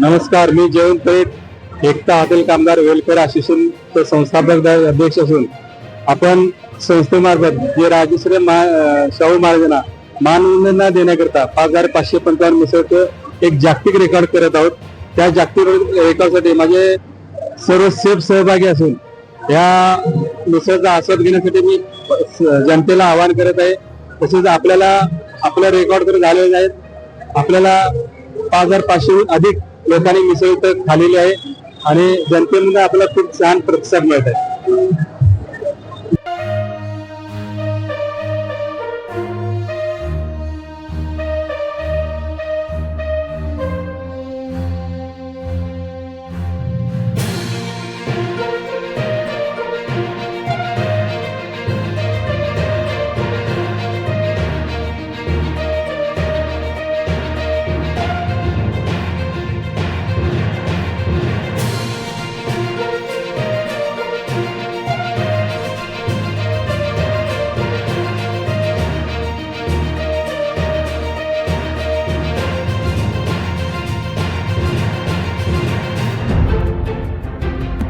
नमस्कार मी जयंत पेठ एकता हॉटेल कामगार वेलफेअर असोसिएशन संस्थापक अध्यक्ष असून आपण संस्थेमार्फत जे राजश्री मा शाहू महाराजांना मानवंदना देण्याकरता पाच हजार पाचशे पंचावन्न मिसळचं एक जागतिक रेकॉर्ड करत आहोत. त्या जागतिक रेकॉर्डसाठी माझे सर्व सेफ सहभागी असून या मिसळचा आस्वाद घेण्यासाठी मी स- जनतेला आवाहन करत आहे. तसेच आपल्याला आपल्या रेकॉर्ड तर झालेले आहेत आपल्याला पाच हजार पाचशेहून अधिक लोकांनी मिसळ इथं आहे आणि जनतेमध्ये आपल्याला खूप छान प्रतिसाद मिळत आहे.